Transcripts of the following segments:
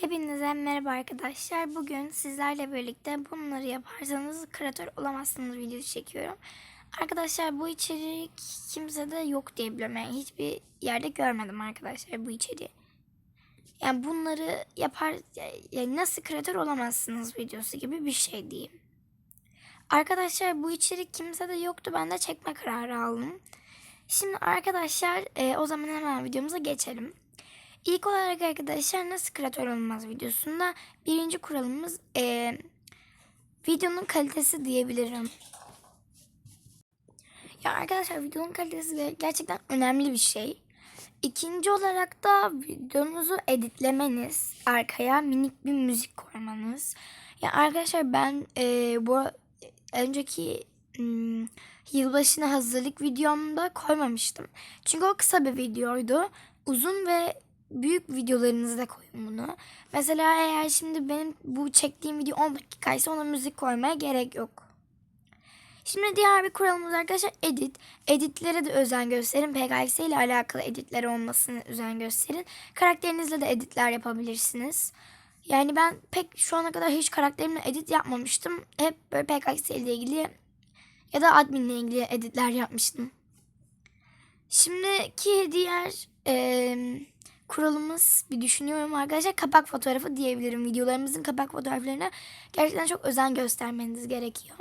Hepinize merhaba arkadaşlar. Bugün sizlerle birlikte bunları yaparsanız kreatör olamazsınız videosu çekiyorum. Arkadaşlar bu içerik kimsede yok diye biliyorum. Yani hiçbir yerde görmedim arkadaşlar bu içeriği. Yani bunları yapar yani nasıl kreatör olamazsınız videosu gibi bir şey diyeyim. Arkadaşlar bu içerik kimsede yoktu. Ben de çekme kararı aldım. Şimdi arkadaşlar e, o zaman hemen videomuza geçelim. İlk olarak arkadaşlar nasıl kreatör olmaz videosunda birinci kuralımız e, videonun kalitesi diyebilirim. Ya arkadaşlar videonun kalitesi gerçekten önemli bir şey. İkinci olarak da videonuzu editlemeniz, arkaya minik bir müzik koymanız. Ya arkadaşlar ben e, bu önceki hmm, yılbaşına hazırlık videomda koymamıştım. Çünkü o kısa bir videoydu. Uzun ve büyük videolarınızda koyun bunu. Mesela eğer şimdi benim bu çektiğim video 10 dakikaysa ona müzik koymaya gerek yok. Şimdi diğer bir kuralımız arkadaşlar edit. Editlere de özen gösterin. PKX ile alakalı editler olmasını özen gösterin. Karakterinizle de editler yapabilirsiniz. Yani ben pek şu ana kadar hiç karakterimle edit yapmamıştım. Hep böyle PKX ile ilgili ya da adminle ilgili editler yapmıştım. Şimdiki diğer eee kuralımız bir düşünüyorum arkadaşlar kapak fotoğrafı diyebilirim. Videolarımızın kapak fotoğraflarına gerçekten çok özen göstermeniz gerekiyor.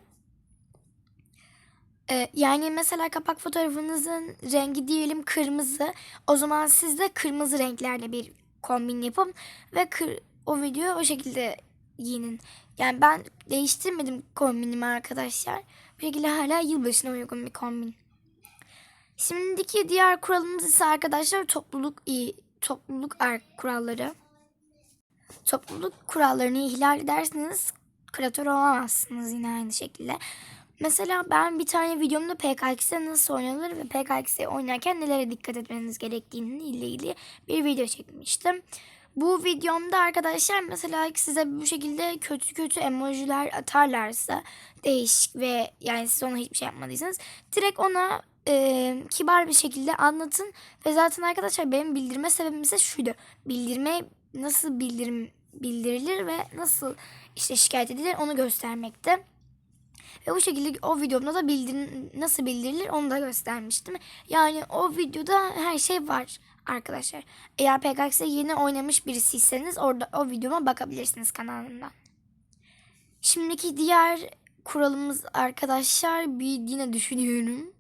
Ee, yani mesela kapak fotoğrafınızın rengi diyelim kırmızı. O zaman siz de kırmızı renklerle bir kombin yapın ve kır, o videoyu o şekilde giyinin. Yani ben değiştirmedim kombinimi arkadaşlar. Bu şekilde hala yılbaşına uygun bir kombin. Şimdiki diğer kuralımız ise arkadaşlar topluluk iyi topluluk ar- kuralları. Topluluk kurallarını ihlal ederseniz kreatör olamazsınız yine aynı şekilde. Mesela ben bir tane videomda PKX'de nasıl oynanır ve PKX'de oynarken nelere dikkat etmeniz gerektiğini ile ilgili bir video çekmiştim. Bu videomda arkadaşlar mesela size bu şekilde kötü kötü emojiler atarlarsa değişik ve yani siz ona hiçbir şey yapmadıysanız direkt ona e, kibar bir şekilde anlatın. Ve zaten arkadaşlar benim bildirme sebebim ise şuydu. Bildirme nasıl bildirim bildirilir ve nasıl işte şikayet edilir onu göstermekte. Ve bu şekilde o videomda da bildir nasıl bildirilir onu da göstermiştim. Yani o videoda her şey var arkadaşlar. Eğer PKX'de yeni oynamış birisiyseniz orada o videoma bakabilirsiniz kanalımdan. Şimdiki diğer kuralımız arkadaşlar bir yine düşünüyorum.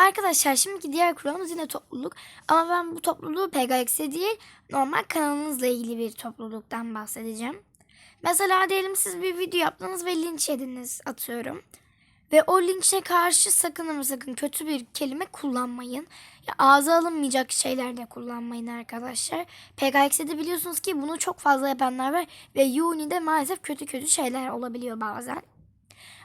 Arkadaşlar şimdiki diğer kuralımız yine topluluk. Ama ben bu topluluğu PKX'e değil normal kanalınızla ilgili bir topluluktan bahsedeceğim. Mesela diyelim siz bir video yaptınız ve linç yediniz atıyorum. Ve o linçe karşı sakın ama sakın kötü bir kelime kullanmayın. Ya ağza alınmayacak şeyler de kullanmayın arkadaşlar. PKX'de de biliyorsunuz ki bunu çok fazla yapanlar var. Ve Uni'de maalesef kötü kötü şeyler olabiliyor bazen.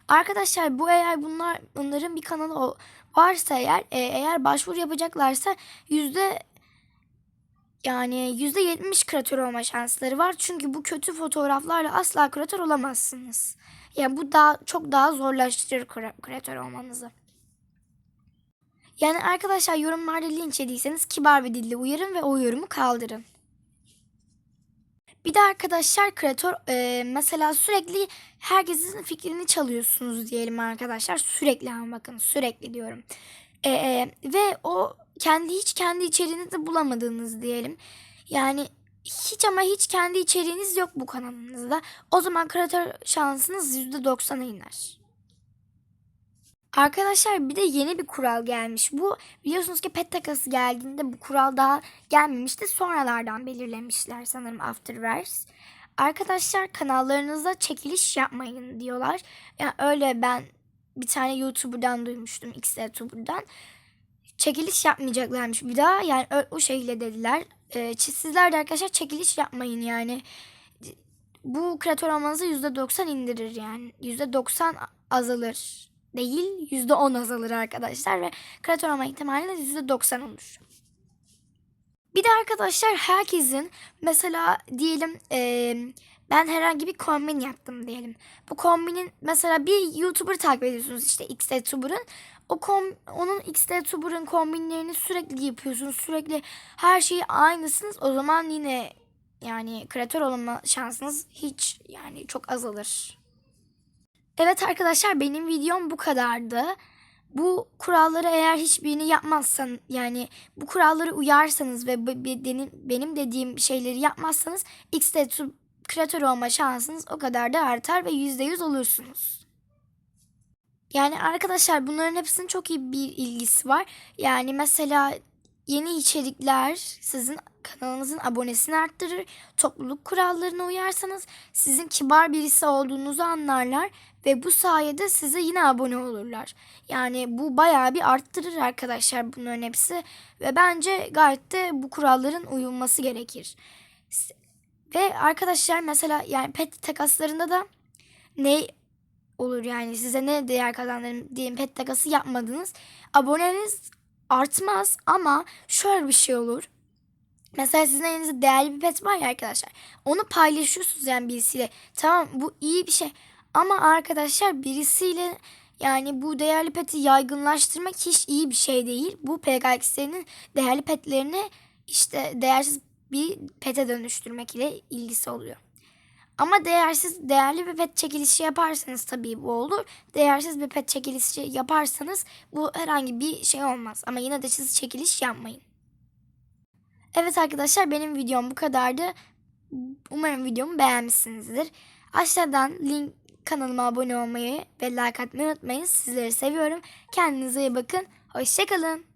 Arkadaşlar bu eğer bunlar bunların bir kanalı varsa eğer e, eğer başvuru yapacaklarsa yüzde yani yüzde yetmiş kreatör olma şansları var. Çünkü bu kötü fotoğraflarla asla kreatör olamazsınız. Yani bu daha çok daha zorlaştırır kreatör olmanızı. Yani arkadaşlar yorumlarda linç yediyseniz kibar bir dille uyarın ve o yorumu kaldırın. Bir de arkadaşlar kreatör e, mesela sürekli herkesin fikrini çalıyorsunuz diyelim arkadaşlar. Sürekli ama bakın sürekli diyorum. E, e, ve o kendi hiç kendi içeriğini de bulamadığınız diyelim. Yani hiç ama hiç kendi içeriğiniz yok bu kanalınızda. O zaman kreatör şansınız %90'a iner. Arkadaşlar bir de yeni bir kural gelmiş. Bu biliyorsunuz ki pet takası geldiğinde bu kural daha gelmemişti. Sonralardan belirlemişler sanırım Afterverse. Arkadaşlar kanallarınızda çekiliş yapmayın diyorlar. Yani öyle ben bir tane YouTuber'dan duymuştum. X-YouTuber'dan. Çekiliş yapmayacaklarmış bir daha. Yani o şekilde dediler. Ee, sizler de arkadaşlar çekiliş yapmayın yani. Bu kreatör olmanızı %90 indirir yani. %90 azalır değil %10 azalır arkadaşlar ve kreatör olma ihtimali de %90 olur. Bir de arkadaşlar herkesin mesela diyelim e, ben herhangi bir kombin yaptım diyelim. Bu kombinin mesela bir YouTuber takip ediyorsunuz işte XYoutuber'ın. O kom, onun XYoutuber'ın kombinlerini sürekli yapıyorsunuz. Sürekli her şeyi aynısınız. O zaman yine yani kreatör olma şansınız hiç yani çok azalır. Evet arkadaşlar benim videom bu kadardı. Bu kuralları eğer hiçbirini yapmazsan yani bu kurallara uyarsanız ve benim dediğim şeyleri yapmazsanız X'de kreatör olma şansınız o kadar da artar ve %100 olursunuz. Yani arkadaşlar bunların hepsinin çok iyi bir ilgisi var. Yani mesela yeni içerikler sizin kanalınızın abonesini arttırır. Topluluk kurallarına uyarsanız sizin kibar birisi olduğunuzu anlarlar ve bu sayede size yine abone olurlar. Yani bu bayağı bir arttırır arkadaşlar bunların hepsi ve bence gayet de bu kuralların uyulması gerekir. Ve arkadaşlar mesela yani pet takaslarında da ne olur yani size ne değer kazandırır diyelim pet takası yapmadınız. Aboneniz artmaz ama şöyle bir şey olur. Mesela sizin elinizde değerli bir pet var ya arkadaşlar. Onu paylaşıyorsunuz yani birisiyle. Tamam bu iyi bir şey. Ama arkadaşlar birisiyle yani bu değerli peti yaygınlaştırmak hiç iyi bir şey değil. Bu PKX'lerin değerli petlerini işte değersiz bir pete dönüştürmek ile ilgisi oluyor. Ama değersiz değerli bir pet çekilişi yaparsanız tabii bu olur. Değersiz bir pet çekilişi yaparsanız bu herhangi bir şey olmaz. Ama yine de siz çekiliş yapmayın. Evet arkadaşlar benim videom bu kadardı. Umarım videomu beğenmişsinizdir. Aşağıdan link kanalıma abone olmayı ve like atmayı unutmayın. Sizleri seviyorum. Kendinize iyi bakın. Hoşçakalın.